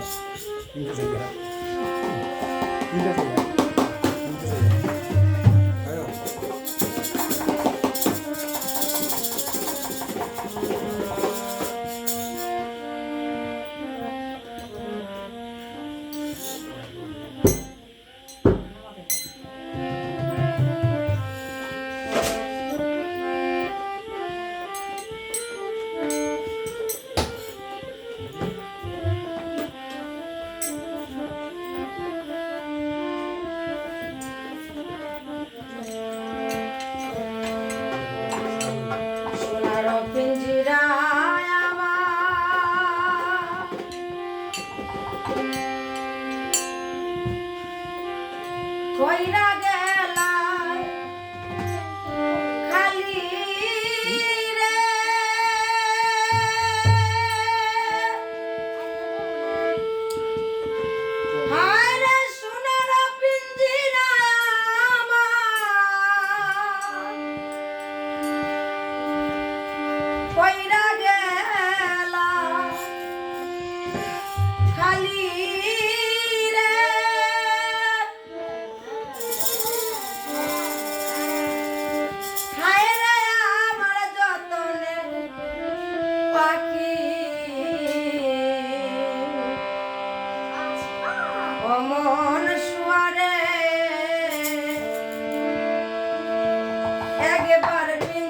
আসি কইরা É que